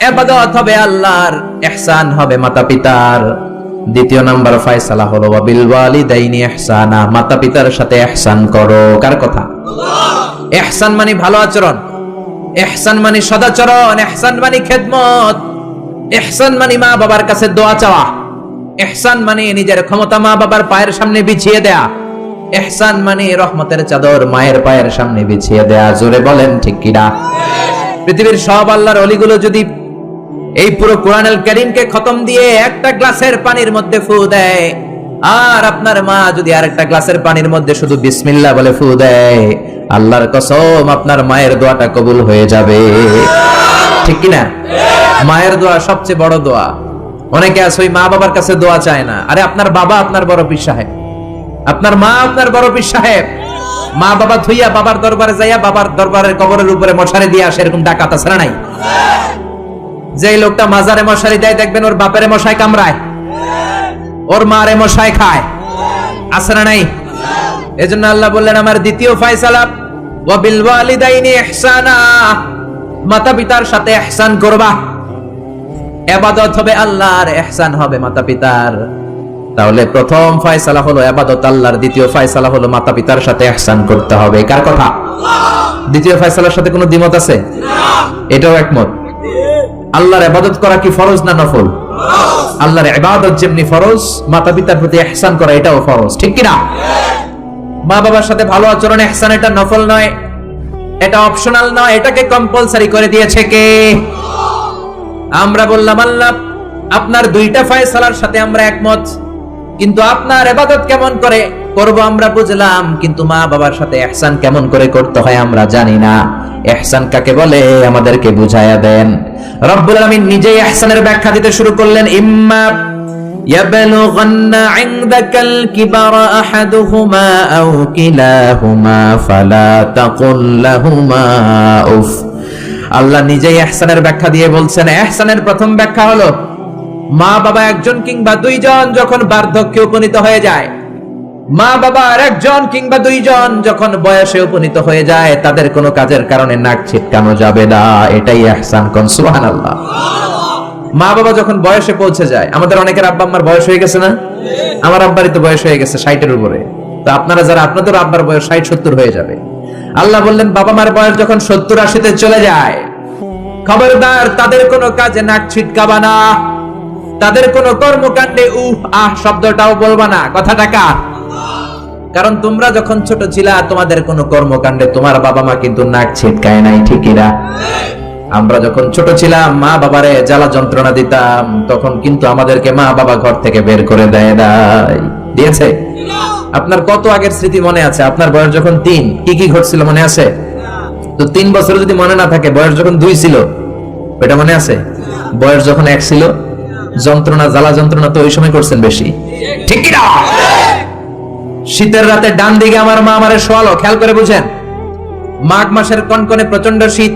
এবাদত হবে আল্লাহর ইহসান হবে মাতা পিতার দ্বিতীয় নাম্বার ফয়সালা হলো, ওয়াবিল ওয়ালিদাইনি ইহসানা মাতা পিতার সাথে ইহসান করো। কার কথা? ইহসান মানে ভালো আচরণ। ইহসান মানে সদাচরণ। ইহসান মানে খেদমত। ইহসান মানে মা বাবার কাছে দোয়া চাওয়া। ইহসান মানে নিজের ক্ষমতা মা বাবার পায়ের সামনে বিছিয়ে দেয়া। ইহসান মানে রহমতের চাদর মায়ের পায়ের সামনে বিছিয়ে দেয়া। জোরে বলেন ঠিক কিনা? পৃথিবীর সব আল্লাহর অলিগুলো যদি এই পুরো কোরআনুল করিমকে খতম দিয়ে একটা গ্লাসের পানির মধ্যে ফু দেয়। আর আপনার মা যদি আরেকটা গ্লাসের পানির মধ্যে শুধু বিসমিল্লাহ বলে ফু দেয়, আল্লাহর কসম আপনার মায়ের দোয়াটা কবুল হয়ে যাবে। ঠিক কিনা? মায়ের দোয়া সবচেয়ে বড় দোয়া। অনেকে আছে, ওই মা বাবার কাছে দোয়া চায় না। আরে আপনার বাবা আপনার বড় পীর সাহেব। আপনার মা আপনার বড় পীর সাহেব। মা বাবা থুইয়া বাবার দরবারে যাইয়া বাবার দরবারের কবরের উপরে মশারি দিয়ে আসে এরকম ডাকাত আছে নাই? যে লোকটা মাজারে মশারি দেয় দেখবেন ওর বাপেরে মশাই কামড়ায়। ওর মারে মশাই খায়। আছে না নাই? এজন্য আল্লাহ বললেন আমার দ্বিতীয় ফয়সালা ওয়া বিল ওয়ালিদাইনি ইহসানা। মাতা পিতার সাথে ইহসান করবা। এবাদত হবে আল্লাহর ইহসান হবে মাতা পিতার তাহলে প্রথম ফয়সালা হলো এবাদত আল্লাহর দ্বিতীয় ফয়সালা হলো মাতা পিতার সাথে ইহসান করতে হবে। কার কথা? দ্বিতীয় ফয়সালার সাথে কোনো দ্বিমত আছে? এটাও একমত। আল্লাহর ইবাদত করা কি ফরজ না নফল? আল্লাহর ইবাদত যেমনি ফরজ মাতা পিতার প্রতি ইহসান করা এটাও ফরজ, ঠিক কি না মা বাবার সাথে ভালো আচরণ ইহসান এটা নফল নয়, এটা অপশনাল নয়, এটাকে কম্পালসারি করে দিয়েছে কে? আমরা বললাম, আল্লাহ, আপনার দুইটা ফয়সালার সাথে আমরা একমত। কিন্তু আপনার এবাদত কেমন করে করব আমরা বুঝলাম কিন্তু মা বাবার সাথে ইহসান কেমন করে করতে হয় আমরা জানি না ইহসান কাকে বলে আমাদেরকে বুঝায়া দেন রব্বুল আলামিন নিজেই ইহসানের ব্যাখ্যা দিতে শুরু করলেন ইম্মা يبلغن عندك الكبر أحدهما أو كلاهما فلا تقل لهما أف আল্লাহ নিজেই ইহসানের ব্যাখ্যা দিয়ে বলছেন ইহসানের প্রথম ব্যাখ্যা হলো মা বাবা একজন কিংবা দুইজন যখন বার্ধক্যে উপনীত হয়ে যায়, মা বাবার একজন কিংবা দুইজন যখন বয়সে উপনীত হয়ে যায়, তাদের কোনো কাজের কারণে নাক ছিটকানো যাবে না। এটাই ইহসান কোন, সুবহানাল্লাহ। মা বাবা যখন বয়সে পৌঁছে যায়, আমাদের অনেকের আব্বা আম্মার বয়স হয়ে গেছে না? আমার আব্বারই তো বয়স হয়ে গেছে ষাটের উপরে। তো আপনারা যারা, আপনাদের আব্বার বয়স ষাট সত্তর হয়ে যাবে। আল্লাহ বললেন, বাবা মার বয়স যখন সত্তর আশিতে চলে যায়, খবরদার, তাদের কোনো কাজে নাক ছিটকাবা না। তাদের কোনো কর্মকাণ্ডে উহ, আহ শব্দটাও বলবা না। কথাটা কার? কারণ তোমরা যখন ছোট ছিলা, তোমাদের কোনো কর্মকাণ্ডে তোমার বাবা মা কিন্তু নাক ছিটকায় নাই ঠিকই না আমরা যখন ছোট ছিলাম, মা বাবারে জ্বালা যন্ত্রণা দিতাম, তখন কিন্তু আমাদেরকে মা বাবা ঘর থেকে বের করে দেয় নাই। দিয়েছে? আপনার কত আগের স্মৃতি মনে আছে? আপনার বয়স যখন তিন, কি কি ঘটছিল মনে আছে? তো তিন বছর যদি মনে না থাকে, বয়স যখন দুই ছিল, এটা মনে আছে? বয়স যখন এক ছিল যন্ত্রণা, জ্বালা যন্ত্রণা তো ওই সময় করছেন বেশি। ঠিক শীতের রাতে ডান দিকে আমার মা আমারে শোয়ালো, খেয়াল করে বুঝেন। মাঘ মাসের কনকনে প্রচণ্ড শীত,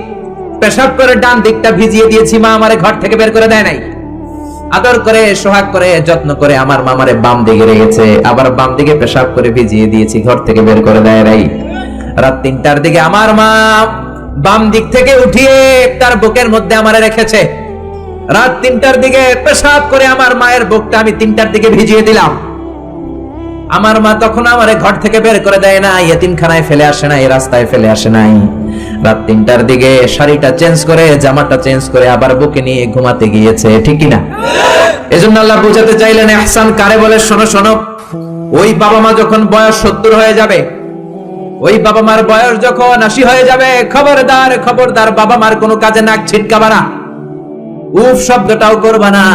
পেশাব করে ডান দিকটা ভিজিয়ে দিয়েছি, মা আমারে ঘর থেকে বের করে দেয় নাই। আদর করে, সোহাগ করে, যত্ন করে আমার মামারে বাম দিকে রেখেছে, আবার বাম দিকে পেশাব করে ভিজিয়ে দিয়েছি, ঘর থেকে বের করে দেয় নাই। রাত তিনটার দিকে আমার মা বাম দিক থেকে উঠিয়ে তার বুকের মধ্যে আমারে রেখেছে। রাত তিনটার দিকে পেশাব করে আমার মায়ের বুকটা আমি তিনটার দিকে ভিজিয়ে দিলাম। আমার মা তখন আমারে ঘর থেকে বের করে দেয় না ইয়েতিমখানায় ফেলে আসে নাই রাস্তায় ফেলে আসে নাই। রাত তিনটার দিকে শাড়িটা চেঞ্জ করে, জামাটা চেঞ্জ করে আবার বুকে নিয়ে ঘুমাতে গিয়েছে, ঠিক কি না এজন্য আল্লাহ বুঝাতে চাইলেন আহসান কারে বলে? শোনো শোনো, ওই বাবা মা যখন বয়স সত্তর হয়ে যাবে, ওই বাবা মার বয়স যখন আশি হয়ে যাবে, খবরদার খবরদার বাবা মার কোনো কাজে নাক ছিটকাবা না। উফ, শব্দটাও করবা না।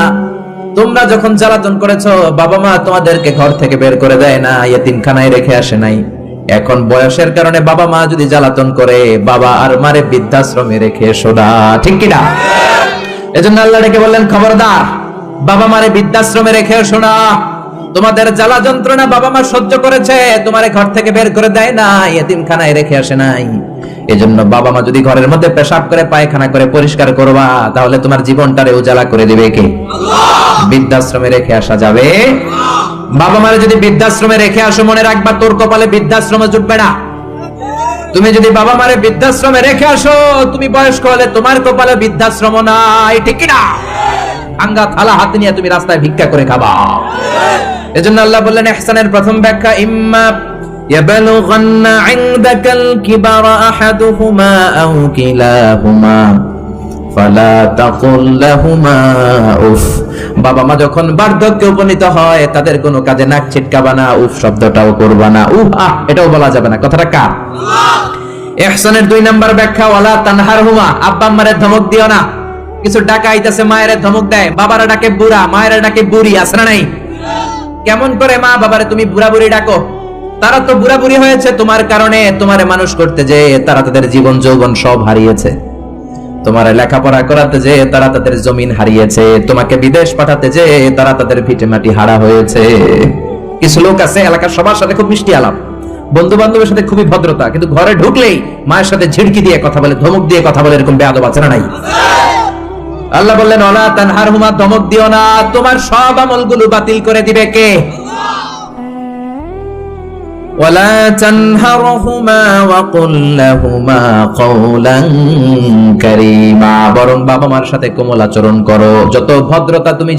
তোমরা যখন জ্বালাতন করেছ, বাবা মা তোমাদেরকে ঘর থেকে বের করে দেয় না ইয়েতিমখানায় রেখে আসে নাই। এখন বয়সের কারণে বাবা মা যদি জ্বালাতন করে, বাবা আর মারে বৃদ্ধাশ্রমে রেখে সোদা ঠিক কিনা? এজন্য আল্লাহ ডেকে বললেন, খবরদার, বাবা মারে বৃদ্ধাশ্রমে রেখে শোনা তোমাদের জ্বালা যন্ত্রণা বাবা মা সহ্য করেছে তোমার ঘর থেকে বের করে দেয় না ইয়েতিমখানায় রেখে আসে নাই। এজন্য বাবা মা যদি ঘরের মধ্যে পেশাব করে পায়খানা করে পরিষ্কার করবা তাহলে তোমার জীবনটারে উজালা করে দিবে কে? বৃদ্ধাশ্রমে রেখে আসা যাবে? বাবা মারে যদি বৃদ্ধাশ্রমে রেখে আসো মনে রাখবা তোর কপালে বৃদ্ধাশ্রমে জুটবে না। তুমি যদি বাবা মারে বৃদ্ধাশ্রমে রেখে আসো তুমি বয়স্ক হলে তোমার কপালে বৃদ্ধাশ্রম নাই ঠিক কি না আঙ্গা থালা হাতে নিয়ে তুমি রাস্তায় ভিক্ষা করে খাবা। এজন্য আল্লাহ বললেন ইহসানের প্রথম ব্যাখ্যা, ইম্মা ইয়াবালুগান্না ইনদাকাল কিবারা আহাদুহুমা আও কিলাহুমা, ফালা তাকুল লাহুমা উফ। বাবা মা যখন বার্ধক্যে উপনীত হয়, তাদের কোনো কাজে নাক ছিটকাবা না, উফ শব্দটাও করবা না। উফ আহ, এটাও বলা যাবে না। কথাটা কার? ইহসানের দুই নাম্বার ব্যাখ্যা, ওয়ালা তানহারহুমা। আব্বা আম্মারে ধমক দিও না। কিছু ডাকা আইতাছে, মায়ের ধমক দেয়। বাবারা ডাকে বুড়া, মায়েরা ডাকে বুড়ি আসরা নাই? কেমন করে মা বাবারে তুমি বুড়া বুড়ি ডাকো? তারা তো বুড়া বুড়ি হয়েছে, তোমার কারণে তোমারে মানুষ করতে যে তারা তাদের জীবন যৌবন সব হারিয়েছে। তোমার লেখাপড়া করাতে যে তারা তাদের জমিন হারিয়েছে, তোমাকে বিদেশ পাঠাতে যে তারা তাদের ভিটে মাটি হারা হয়েছে। কিছু লোক আছে, এলাকার সবার সাথে খুব মিষ্টি আলাপ। বন্ধু বান্ধবের সাথে খুবই ভদ্রতা, কিন্তু ঘরে ঢুকলেই মায়ের সাথে ঝিড়কি দিয়ে কথা বলে, ধমক দিয়ে কথা বলে এরকম বেয়াদব আছে না নাই? আল্লাহ বললেন, অলা তানহার হুমা দমক দিও না। তোমার সব আমলগুলো বাতিল করে দিবে কে? বাবা মার সাথে করো। যত ভদ্রতা তুমি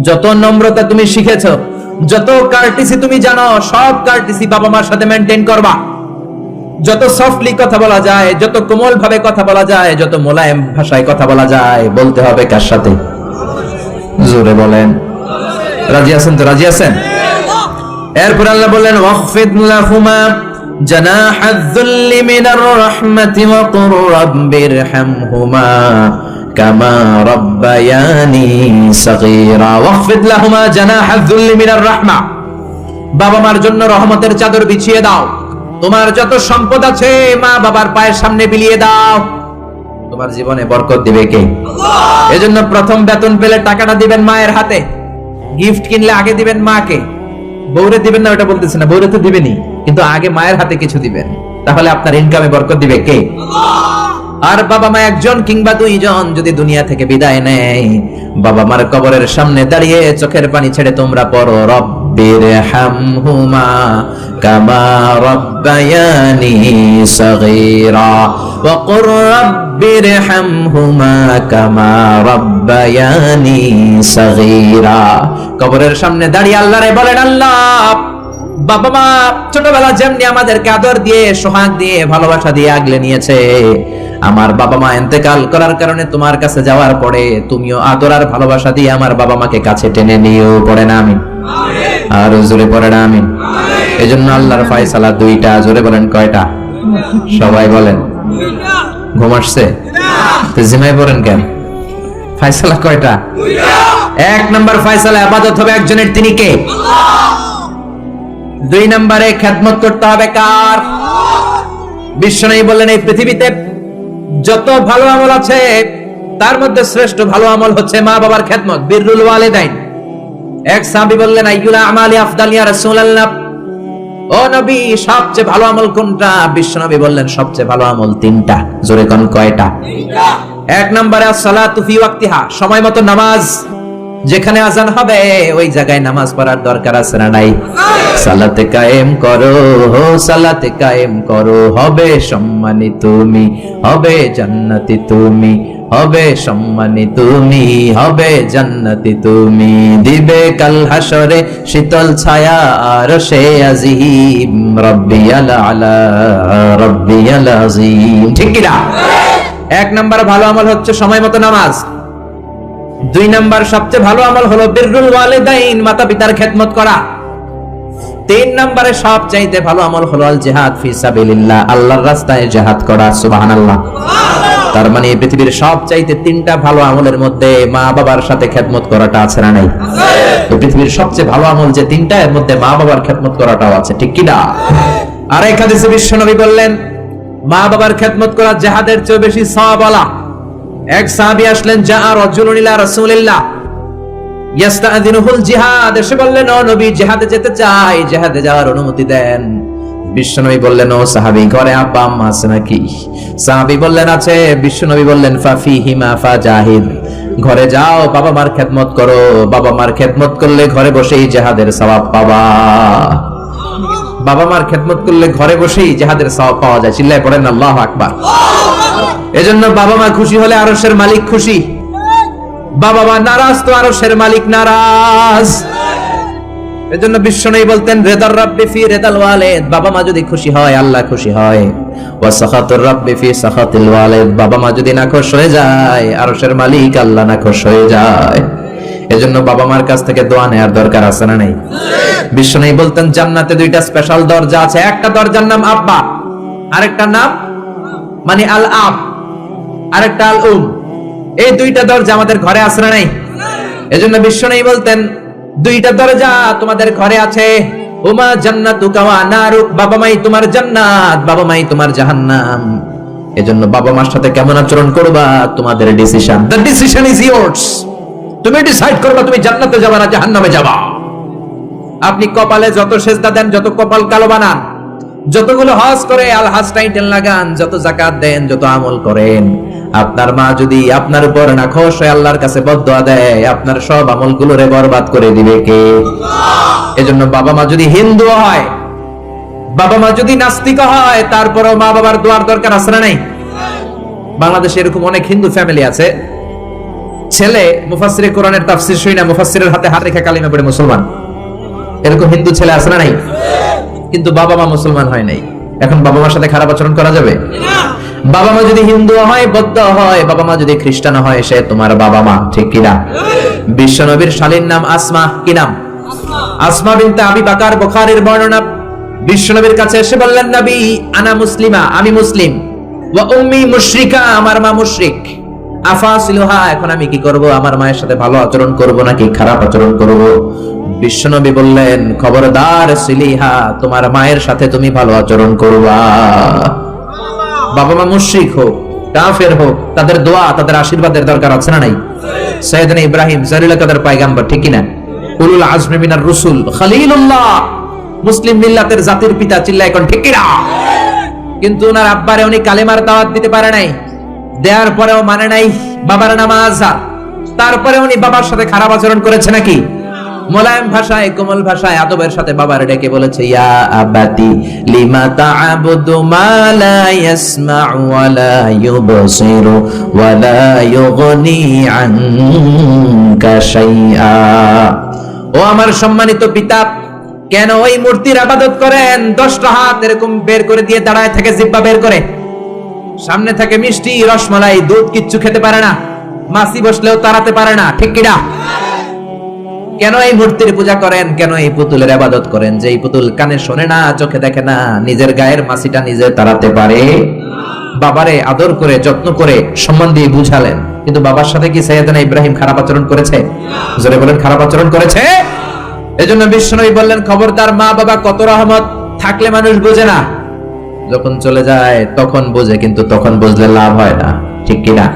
যত নম্রতা তুমি যত তুমি সব বাবা মার সাথে মেনটেন করবা। যত সফটলি কথা বলা যায়, যত কোমল ভাবে কথা বলা যায়, যত মোলায়েম ভাষায় কথা বলা যায়, বলতে হবে কার সাথে? জোরে বলেন। রাজি আছেন তো? রাজি আছেন? এরপর আল্লাহ বললেন, ওয়াখফিদ লাহুমা বাবা মার জন্য রহমতের চাদর বিছিয়ে দাও। তোমার যত সম্পদ আছে, মা বাবার পায়ের সামনে বিলিয়ে দাও। তোমার জীবনে বরকত দিবে কে? এজন্য প্রথম বেতন পেলে টাকাটা দিবেন মায়ের হাতে। গিফট কিনলে আগে দিবেন মাকে। বউরে দিবেন না, ওটা বলতেছে না। বউরে তো দিবেনই, কিন্তু আগে মায়ের হাতে কিছু দিবেন। তাহলে আপনার ইনকামে বরকত দিবে কে? আর বাবা মা একজন কিংবা দুইজন যদি দুনিয়া থেকে বিদায় নেয়, বাবা মার কবরের সামনে দাঁড়িয়ে চোখের পানি ছেড়ে তোমরা পড়ো রব্বির হামহুমা কামা রব্বায়ানি ওয়া কুর রব্বির হামহুমা কামা রব্বায়ানি কবরের সামনে দাঁড়িয়ে আল্লাহরে বলেন, আল্লাহ, বাবা মা ছোটবেলা যেমনি আমাদেরকে আদর দিয়ে, সোহাগ দিয়ে, ভালোবাসা দিয়ে আগলে নিয়েছে, আমার বাবা মা এতেকাল করার কারণে তোমার কাছে যাওয়ার পরে তুমিও আদর আর ভালোবাসা দিয়ে আমার বাবা মাকে কাছে টেনে নিয়েও পড়ে না আমি। আর জোরে পড়ে না আমি এই জন্য আল্লাহর ফয়সালা দুইটা, জোরে বলেন কয়টা? সবাই বলেন। ঘুম আসছে? জিমাই পড়েন কেন? ফয়সালা কয়টা? এক নম্বর ফয়সালা, আবাদত হবে একজনের, তিনি কে? দুই নম্বরে খেদমত করতে হবে কার? বিশ্বনয়ী বললেন, এই পৃথিবীতে যত ভালো আমল আছে, তার মধ্যে শ্রেষ্ঠ ভালো আমল হচ্ছে মা বাবার খেদমত বিররুল ওয়ালিদাইন। এক সাহাবী বললেন আইয়ুলা আমালি আফদাল ইয়া রাসূলুল্লাহ? ও নবী সবচেয়ে ভালো আমল কোনটা? বিশ্বনবী বললেন সবচেয়ে ভালো আমল তিনটা। জোরে কোন কয়টা? তিনটা। এক নম্বরে as-সালাতু ফি ওয়াক্তিহা। সময় মতো নামাজ। যেখানে আজান হবে ওই জায়গায় নামাজ পড়ার দরকার আছে না নাই? সালাতে কায়েম করো হো সালাতে কায়েম করো হবে সম্মানী তুমি হবে জান্নাতি তুমি হবে সম্মানী তুমি হবে জান্নাতি তুমি। দিবে কাল হাসরে শীতল ছায়া আর সে আজিম রব্বিয়াল আলা রব্বিয়াল আজিম। ঠিক কি না এক নাম্বার ভালো আমল হচ্ছে সময় মতো নামাজ। দুই নাম্বার সবচেয়ে ভালো আমল হলো বিররুল ওয়ালিদাইন মাতা পিতার খেদমত করা। তিন নম্বরে সব চাইতে ভালো আমল হলো আল জিহাদ ফি সাবিলিল্লাহ, আল্লাহর রাস্তায় জিহাদ করা, সুবহানাল্লাহ। তার মানে এই পৃথিবীর সব চাইতে তিনটা ভালো আমলের মধ্যে মা বাবার সাথে খেদমত করাটা আছে না নাই? এই পৃথিবীর সবচেয়ে ভালো আমল যে তিনটা, এর মধ্যে মা বাবার খেদমত করাটাও আছে, ঠিক কি না? আর এক হাদিসে বিশ্বনবী বললেন মা বাবার খেদমত করা জিহাদের চেয়ে বেশি সওয়াবলা এক সাহাবী আসলেন যা রাজুলুন ইলা রাসূলিল্লাহ। ইয়াস্তাযিনুহুল জিহাদ। এসে বললেন, ও নবী, জিহাদে যেতে চাই, জিহাদে যাওয়ার অনুমতি দেন। বিশ্বনবী বললেন, ও সাহাবী, ঘরে আব্বা, আম্মা আছে নাকি? সাহাবী বললেন, আছে। বিশ্বনবী বললেন ফাফি হিমা ফা জাহিদ। ঘরে যাও, বাবা মার খেদমত করো। বাবা মার খেদমত করলে ঘরে বসেই জিহাদের সওয়াব পাবা। বাবা মার খেদমত করলে ঘরে বসেই জেহাদের সওয়াব পাওয়া যায়। চিল্লায় পড়েন, আল্লাহ আকবার। এজন্য বাবা মা খুশি হলে আরশের মালিক খুশি। বাবা মা নারাজ, তো আরশের মালিক নারাজ। এজন্য বিশ্ব নেই বলতেন, রেদার রাব্বি ফি রেদাল ওয়ালিদ। বাবা মা যদি খুশি হয়, আল্লাহ খুশি হয়। ওয়া সাখাতুর রাব্বি ফি সাখাতিল ওয়ালিদ। বাবা মা যদি নাখোশ হয়ে যায়, আরশের মালিক আল্লাহ নাখোশ হয়ে যায়। এজন্য বাবা মার কাছ থেকে দোয়া নেওয়ার দরকার আছে না নেই? বিশ্ব নেই বলতেন, জান্নাতে দুইটা স্পেশাল দরজা আছে। একটা দরজার নাম আব্বা আরেকটা নাম মানে আল আব আরেকটা আল উম এই দুইটা দরজা আমাদের ঘরে না নাই? এজন্য বিশ্ব নেই বলতেন, দুইটা দরজা তোমাদের ঘরে আছে। উমা জান্নাতু কাওয়া নারুক বাবা মাই তোমার জান্নাত, বাবা মাই তোমার জাহান্নাম। এজন্য বাবা মার সাথে কেমন আচরণ করবা, তোমাদের decision the decision is yours তুমি ডিসাইড করবা তুমি জান্নাতে যাবা না জাহান্নামে যাবা। আপনি কপালে যত সেজদা দেন, যত কপাল কালো বানান যতগুলো হজ করে, আল হাজ টাইটেল লাগান, যত জাকাত দেন, যত আমল করেন। আপনার মা যদি আপনার উপর না খোশ হয়ে, আল্লাহর কাছে বদয়া দেয়, আপনার সব আমলগুলো রে বরবাদ করে দিবে কে? এজন্য বাবা মা যদি হিন্দু হয়, বাবা মা যদি নাস্তিক হয়, তারপরেও মা বাবার দোয়ার দরকার আছে না নাই? বাংলাদেশে এরকম অনেক হিন্দু ফ্যামিলি আছে। ছেলে, মুফাসসিরে কোরআনের তাফসীর শুই না, মুফাসসিরের হাতে হাত রেখে কালিমা পড়ে মুসলমান। এরকম হিন্দু ছেলে আছে না নাই? কিন্তু বাবা মা মুসলমান হয় নাই। এখন বাবা মার সাথে খারাপ আচরণ করা যাবে? বাবা মা যদি হিন্দু হয়, বৌদ্ধ হয়, বাবা মা যদি খ্রিস্টান হয়, সে তোমার বাবা মা, ঠিক কিনা বিশ্ব নবীর শালীর নাম আসমা, কি নাম? আসমা বিনতে আবি বাকার, বুখারীর বর্ণনা। বিশ্ব নবীর কাছে এসে বললেন, নবী, আনা মুসলিমা, আমি মুসলিম। ওয়া উম্মি মুশরিকা, আমার মা মুশরিক। আফাসিলুহা, এখন আমি কি করব? আমার মায়ের সাথে ভালো আচরণ করব নাকি খারাপ আচরণ করব? বিশ্বনবী বললেন, খবরদার সিলিহা, তোমার মায়ের সাথে তুমি ভালো আচরণ করবা। বাবা মা মুশরিক হোক, কাফের হোক, তাদের দোয়া, তাদের আশীর্বাদের দরকার আছে না নাই? সৈয়দনা ইব্রাহিম জালিলা কাদের পায়গাম্বর, ঠিক না উলুল আজমি মিনার রসুল, খলিলুল্লাহ, মুসলিম মিল্লাতের জাতির পিতা চিল্লা এখন ঠিক কিনা? কিন্তু ওনার আব্বারে উনি কালেমার দাওয়াত দিতে পারে নাই। দেওয়ার পরেও মানে নাই বাবার নামাজ। তারপরে উনি বাবার সাথে খারাপ আচরণ করেছে নাকি? মোলায়েম ভাষায়, কোমল ভাষায় আদবের সাথে বাবার ডেকে বলেছে, ইয়া আবাতি লিমা তা'বুদু মা লা ইয়াসমা'ু ওয়া লা ইউবসিরু ওয়া লা ইউগনি আনকা শাইআ ও আমার সম্মানিত পিতা, কেন ওই মূর্তির আবাদত করেন? দশটা হাত এরকম বের করে দিয়ে দাঁড়ায় থাকে জিব্বা বের করে। সামনে থাকে মিষ্টি, রসমালাই, দুধ কিচ্ছু খেতে পারে না। মাসি বসলেও তাড়াতে পারে না, ঠিক কিনা? কেন এই মূর্তির পূজা করেন? কেন এই পুতুলের আবাদত করেন? যে এই পুতুল কানে শোনে না, চোখে দেখে না, নিজের গায়ের মাসিটা নিজে তাড়াতে পারে? বাবারে আদর করে, যত্ন করে সম্মান দিয়ে বুঝালেন। কিন্তু বাবার সাথে কি সৈয়দনা ইব্রাহিম খারাপ আচরণ করেছে? জোরে বলেন, খারাপ আচরণ করেছে? এজন্য বিশ্বনবী বললেন, খবরদার মা বাবা কত রহমত, থাকলে মানুষ বোঝে না। যখন চলে যায়, তখন বোঝে, কিন্তু তখন বুঝলে লাভ হয় না। ঠিক কিনা?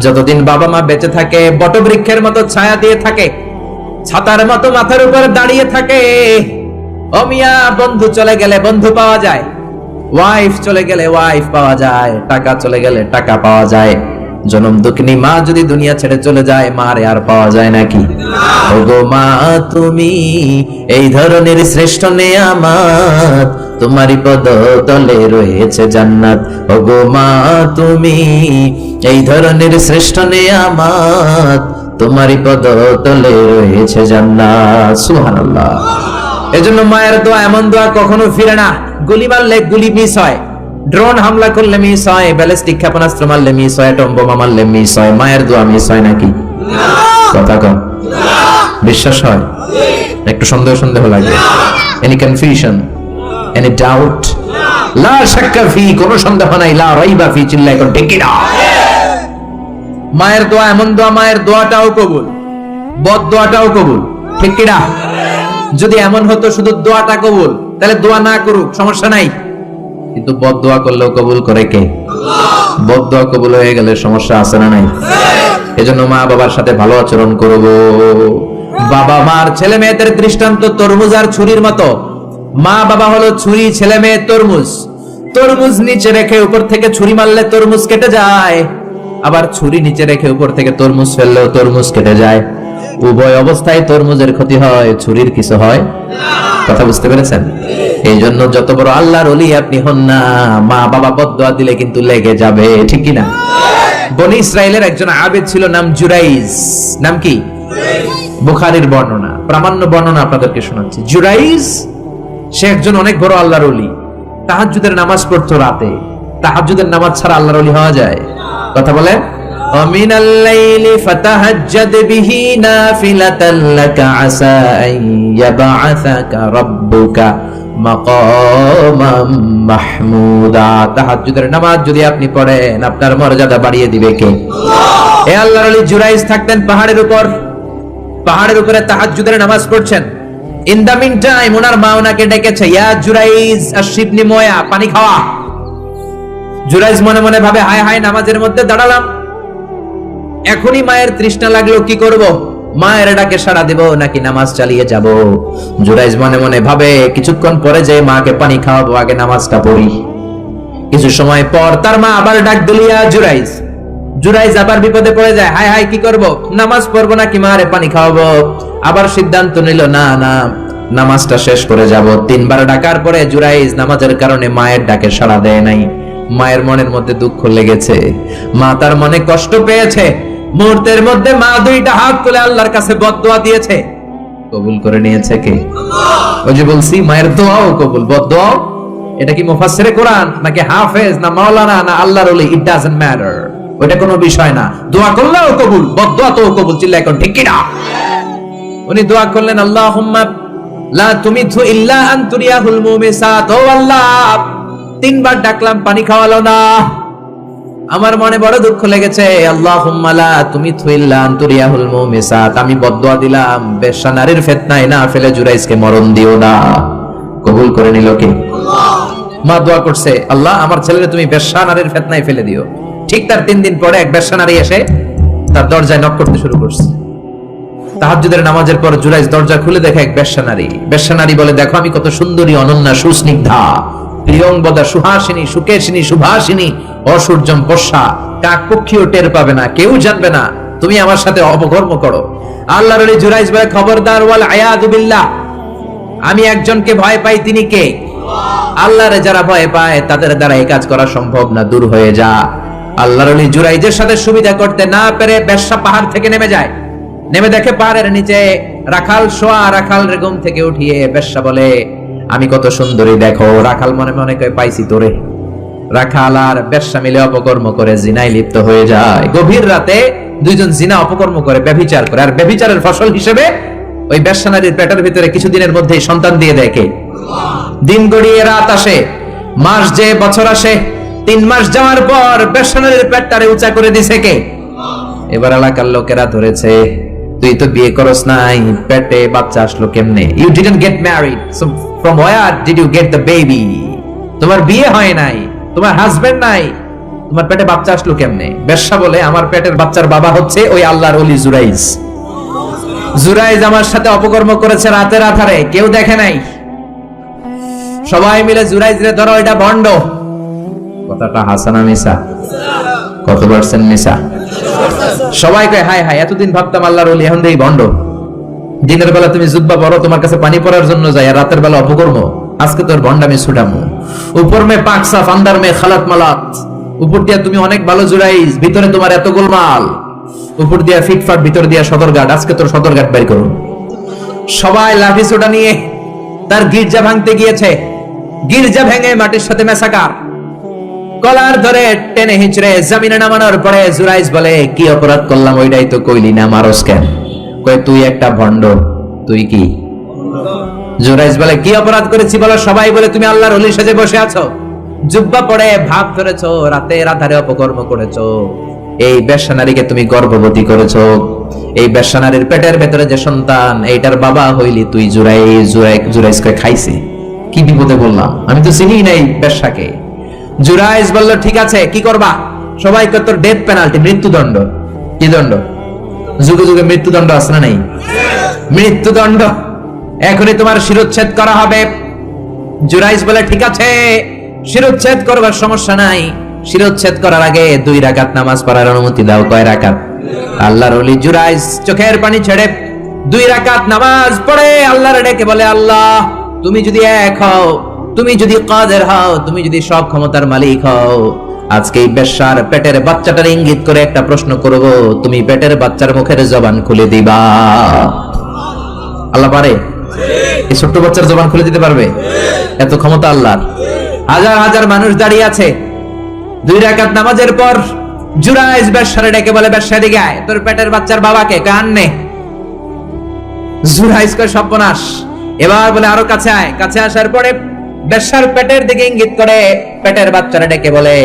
যতদিন বাবা মা বেঁচে থাকে, বটবৃক্ষের মতো ছায়া দিয়ে থাকে ছাতার মতো মাথার উপর দাঁড়িয়ে থাকে। অমিয়া বন্ধু চলে গেলে বন্ধু পাওয়া যায়। ওয়াইফ চলে গেলে ওয়াইফ পাওয়া যায়। টাকা চলে গেলে টাকা পাওয়া যায়। জনম দুঃখিনী মা যদি দুনিয়া ছেড়ে চলে যায়, মারে আর পাওয়া যায় নাকি ওগো মা, তুমি এই ধরনের শ্রেষ্ঠ নেয়ামাত তোমারই পদ তলে রয়েছে জান্নাত। ওগো মা, তুমি এই ধরনের শ্রেষ্ঠ নেয়ামাত তোমারই পদ তলে রয়েছে জান্নাত সুবহানাল্লাহ। এজন্য মায়ের দোয়া এমন দোয়া কখনো ফিরে না। গুলি মারলে গুলি মিস হয়। ড্রোন হামলা করলে মিস হয় ব্যালিস্টিক ক্ষেপণাস্ত্র মারলে মিস হয় টম বোমা মারলে মিস হয়। মায়ের দোয়া মিস হয় নাকি? কথা কম। বিশ্বাস হয়? একটু সন্দেহ সন্দেহ লাগে। এনি কনফিউশন এনি ডাউট লা শাক্কা ফি কোনো সন্দেহ নাই। লা রাইবা ফি চিল্লা এখন ঠিক না। মায়ের দোয়া, এমন দোয়া মায়ের দোয়াটাও কবুল, বদ দোয়াটাও কবুল, ঠিক কি না যদি এমন হতো শুধু দোয়াটা কবুল, তাহলে দোয়া না করুক, সমস্যা নাই। কিন্তু বদ দোয়া করলেও কবুল করে কে? বদ দোয়া কবুল হয়ে গেলে সমস্যা আছে না নাই? এজন্য মা বাবার সাথে ভালো আচরণ করব। বাবা মার ছেলে মেয়েদের দৃষ্টান্ত তরমুজ আর ছুরির মতো। মা বাবা হলো ছুরি, ছেলে মেয়ে তরমুজ। তরমুজ নিচে রেখে উপর থেকে ছুরি মারলে তরমুজ কেটে যায়। আবার ছুরি নিচে রেখে উপর থেকে তরমুজ ফেললেও তরমুজ কেটে যায়। উভয় অবস্থায় তরমুজের ক্ষতি হয়, ছুরির কিছু হয়। কথা বুঝতে পেরেছেন? এই জন্য যত বড় আল্লাহর অলি আপনি হন না মা বাবা বদয়া দিলে কিন্তু লেগে যাবে, ঠিক কি না? বনি ইসরায়েলের একজন আবেদ ছিল, নাম জুরাইজ নাম কি? বুখারীর বর্ণনা। প্রামাণ্য বর্ণনা আপনাদেরকে শোনাচ্ছি। জুরাইজ সে একজন অনেক বড় আল্লাহর অলি তাহাজ্জুদের নামাজ পড়তো রাতে। তাহাজ্জুদের নামাজ ছাড়া আল্লাহর অলি হওয়া যায়। কথা বলে ومن الليل فتهجد به نافلة لك عسى أن يبعثك ربك مقاما محمودا তাহাজ্জুদের নামাজ যদি আপনি পড়েন আপনার মর্যাদা বাড়িয়ে দিবে কে এ আল্লাহর আলী জুরাইজ থাকতেন পাহাড়ের উপর পাহাড়ের উপরে তাহাজ্জুদের নামাজ পড়ছেন ইন দা মিন টাইম ওনার মা ওনাকে ডেকেছে ইয়া জুরাইজ আশিবনি ময়া পানি খাওয়া জুরাইজ মনে মনে ভাবে, হায় হায়, নামাজের মধ্যে দাঁড়ালাম। এখনই মায়ের তৃষ্ণা লাগল, কি করব? মায়ের ডাকে সাড়া দেব, নাকি নামাজ চালিয়ে যাব? জুরাইজ মনে মনে ভাবে, কিছুক্ষণ পরে যে মাকে পানি খাওয়াবো, আগে নামাজটা পড়ি। কিছু সময় পর তার মা আবার ডাক দিলিয়া জুরাইজ। জুরাইজ আবার বিপদে পড়ে যায়, হায় হায়, কি করব? নামাজ পড়ব নাকি মারে পানি খাওয়াবো? আবার সিদ্ধান্ত নিল, না না, নামাজটা শেষ করে যাব। তিনবার ডাকার পরে জুরাইজ নামাজের কারণে মায়ের ডাকে সাড়া দেয় নাই। মায়ের মনের মধ্যে দুঃখ লেগেছে। মা তার মনে কষ্ট পেয়েছে। মুহূর্তের মধ্যে মা দুইটা হাত তুলে আল্লাহর কাছে বদদোয়া দিয়েছে। কবুল করে নিয়েছে কে? ওই যে বলছি মায়ের দোয়াও কবুল। বদদোয়াও? এটা কি মুফাসসিরে কোরআন নাকি হাফেজ না মাওলানা না আল্লাহর ওলি? ইট ডাজন্ট ম্যাটার ওটা কোনো বিষয় না। দোয়া করলেও কবুল বদদোয়া তো কবুল। চিল্লা এখন ঠিক কি না উনি দোয়া করলেন আল্লাহুম্মা লা তুমিথু ইল্লা আন তুরিয়াহুল মুমিসাত। ও আল্লাহ তিনবার ডাকলাম, পানি খাওয়ালো না। আমার মনে বড় দুঃখ লেগেছে। তুরিয়াহুল মুমিসাত। আমি দিলাম বেশ্যা নারীর ফিতনায় না ফেলে জুরাইজকে মরণ দিও না। কবুল করে নিল কে? মা দোয়া করছে, আল্লাহ, আমার ছেলেরে তুমি বেশ্যা নারীর ফেতনায় ফেলে দিও। ঠিক তার তিন দিন পরে এক বেশ্যা নারী এসে তার দরজায় নক করতে শুরু করছে। তাহাজ্জুদের নামাজের পর জুরাইজ দরজা খুলে দেখে এক বেশ্যা নারী। বেশ্যা নারী বলে, দেখো আমি কত সুন্দরী, অনন্যা, সুস্নিগ্ধা। প্রিয়ংবদা সুহাসিনী, সুকেশিনী সুভাসিনী অসূর্যম পশা কাক পক্ষীও টের পাবে না, কেউ জানবে না। তুমি আমার সাথে অপকর্ম করো। আল্লাহর আলী জুরাইজ বলে, খবরদার, ওয়াল আয়াদু বিল্লাহ। আমি একজনকে ভয় পাই, তিনি কে? আল্লাহরে যারা ভয় পায়, তাদের দ্বারা এই কাজ করা সম্ভব না, দূর হয়ে যা। আল্লাহর আলী জুরাইজের সাথে সুবিধা করতে না পেরে বেশ্যা পাহাড় থেকে নেমে যায়। নেমে দেখে পাহাড়ের নিচে রাখাল, শোয়া রাখাল রেগম থেকে উঠিয়ে বেশ্যা বলে আমি কত সুন্দরী, দেখো, রাখাল মনে মনে পাইছি তোরে। রাখাল আর বেশ্যা মিলে অপকর্ম করে জিনায় লিপ্ত হয়ে যায়। গভীর রাতে দুইজন জিনা অপকর্ম করে, ব্যভিচার করে। আর ব্যভিচারের ফসল হিসেবে ওই বেশ্যা নারীর পেটের ভিতরে কিছুদিনের মধ্যেই সন্তান দিয়ে দেখে দিন গড়িয়ে রাত আসে, মাস যে বছর আসে, তিন মাস যাওয়ার পর বেশ্যা নারীর পেটটারে উঁচা করে দিছে কে? এবার এলাকার লোকেরা ধরেছে তুই তো বিয়ে করস নাই, পেটে বাচ্চা আসলো কেমনে? You didn't get married so from where did you get the baby তোমার বিয়ে হয় নাই, তোমার হাজবেন্ড নাই, তোমার পেটে বাচ্চা আসলো কেমনে? বেশ্যা বলে আমার পেটের বাচ্চার বাবা হচ্ছে ওই আল্লাহর ওলি জুরাইজ। জুরাইজ আমার সাথে অপকর্ম করেছে রাতের আধারে, কেউ দেখে নাই। সবাই মিলে জুরাইজ রে ধরো, এটা ভণ্ড কথাটা হাসানা মিসা, কত পার্সেন্ট মিসা? সবাই কয় হাই হাই এতদিন ভাবতাম আল্লাহর ওলি, এখন দেখি ভণ্ড। দিনের বেলা তুমি জুব্বা বড় তোমার কাছে পানি পড়ার জন্য যাই, আর রাতের বেলা অপকর্ম। আজকে তোর ভণ্ডামি ছুটামু। উপর মে পাক সাফ, আন্দার মে খালাত মালাত। উপর দিয়া তুমি অনেক ভালো জুরাইজ, ভিতরে তোমার এত গোলমাল। উপর দিয়া ফিটফাট, ভিতর দিয়া সদরঘাট, আজকে তোর সদরঘাট বের করুন। সবাই লাঠি সোটা নিয়ে, তার গির্জা ভাঙতে গিয়েছে। গির্জা ভেঙে মাটির সাথে মেসাকার কলার ধরে টেনে হিচড়ে জামিনে নামানোর পরে জুরাইজ বলে, কি অপরাধ করলাম? ওইটাই তো কইলি না মারস কেন? কই তুই একটা ভণ্ড। তুই কি? জুরাইজ বলে, কি অপরাধ করেছি বলো? সবাই বলে, তুমি আল্লাহর অলি সাজে বসে আছো। জুব্বা পড়ে ভাব ধরেছো রাতে রাধারে অপকর্ম করেছ। এই বেশ্যা নারীকে তুমি গর্ভবতী করেছ। এই বেশ্যা নারীর পেটের ভেতরে যে সন্তান, এইটার বাবা হইলি তুই জুরাই জুরাই জুরাইজকে খাইছে। কি বিপদে বললাম আমি তো চিনি নাই বেশ্যাকে। জুরাইজ বলল, ঠিক আছে, কি করবা? সবাইকে তোর ডেথ পেনাল্টি মৃত্যুদণ্ড। কি দণ্ড? যুগে যুগে মৃত্যুদণ্ড আছে না নাই? মৃত্যুদণ্ড। এখনই তোমার শিরোচ্ছেদ করা হবে। জুরাইজ বলে, ঠিক আছে, শিরোচ্ছেদ করবার সমস্যা নাই। শিরোচ্ছেদ করার আগে দুই রাকাত নামাজ পড়ার অনুমতি দাও। কয় রাকাত? আল্লাহর ওলি জুরাইজ চোখের পানি ছেড়ে দুই রাকাত নামাজ পড়ে আল্লাহর ডেকে বলে, আল্লাহ, তুমি যদি এক হও তুমি যদি কাদের হও, তুমি যদি সব ক্ষমতার মালিক হও, আজকে এই বেশ্যার পেটের বাচ্চাটার ইঙ্গিত করে একটা প্রশ্ন করব, তুমি পেটের বাচ্চার মুখের জবান খুলে দিবা? আল্লাহ পারে? এই ছোট্ট বাচ্চার জবান খুলে দিতে পারবে? এত ক্ষমতা আল্লাহর। হাজার হাজার মানুষ দাঁড়িয়ে আছে। দুই রাকাত নামাজের পর জুরাইজ ব্যবসারে ডেকে বলে ব্যবসা দিকে আয়, তোর পেটের বাচ্চার বাবাকে কান নে জুরাইজ কয়, সর্বনাশ। এবার বলে, আরও কাছে আয়। কাছে আসার পরে ব্যবসার পেটের দিকে ইঙ্গিত করে, পেটের বাচ্চারা ডেকে বলে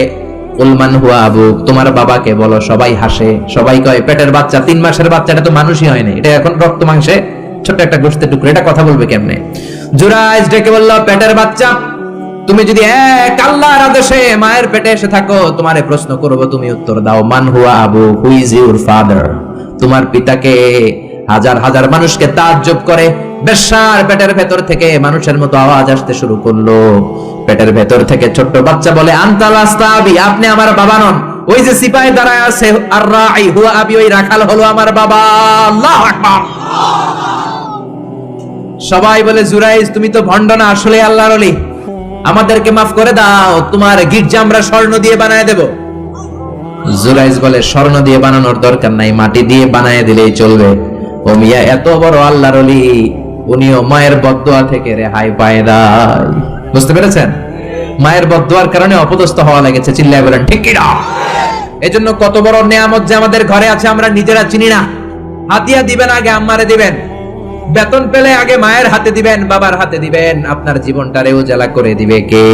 উলমান হুয়া আবু তোমার বাবাকে বলো, সবাই হাসে, সবাই কয়, পেটের বাচ্চা, তিন মাসের বাচ্চাটা তো মানুষই হয়নি এটা এখন রক্ত মাংসে ছোট্ট একটা গোষ্ঠের টুকরো, এটা কথা বলবে কেমনে? জুরাইজ ডেকে বলল, পেটের বাচ্চা, তুমি যদি এক আল্লাহর আদেশে মায়ের পেটে এসে থাকো, তোমারে প্রশ্ন করব, তুমি উত্তর দাও, মান হুয়া Abu who is your father. তোমার পিতাকে হাজার হাজার মানুষকে তাজ্জব করে বেশ্যার পেটের ভেতর থেকে মানুষের মতো আওয়াজ আসতে শুরু করল। পেটের ভেতর থেকে ছোট্ট বাচ্চা বলে, আনতাল আস্তাবি, আপনি আমার বাবা নন। ওই যে সিপাহি দাঁড়ায় আছে, আর রাই হুয়া আবি, ওই রাখাল হলো আমার বাবা। আল্লাহু আকবার! সবাই বলে, জুরাইজ, তুমি তো ভণ্ড না আসলে আল্লাহর অলি আমাদেরকে মাফ করে দাও, তোমার গির্জা আমরা স্বর্ণ দিয়ে বানায় দেব। জুরাইজ বলে, স্বর্ণ দিয়ে বানানোর দরকার নাই, মাটি দিয়ে বানায় দিলেই চলবে। ও মিয়া, এত বড় আল্লাহর অলি উনিও মায়ের বদদোয়া থেকে রেহাই পায় নাই। বুঝতে পেরেছেন? মায়ের বদদোয়ার কারণে অপদস্থ হওয়া লেগেছে, চিল্লায় বলেন, ঠিক কি না এজন্য কত বড় নেয়ামত যে আমাদের ঘরে আছে, আমরা নিজেরা চিনি না। হাতিয়া দিবেন আগে, আম্মারে দিবেন। বেতন পেলে আগে মায়ের হাতে দিবেন, বাবার হাতে দিবেন। আপনার জীবনটারে উজালা করে দিবে কে?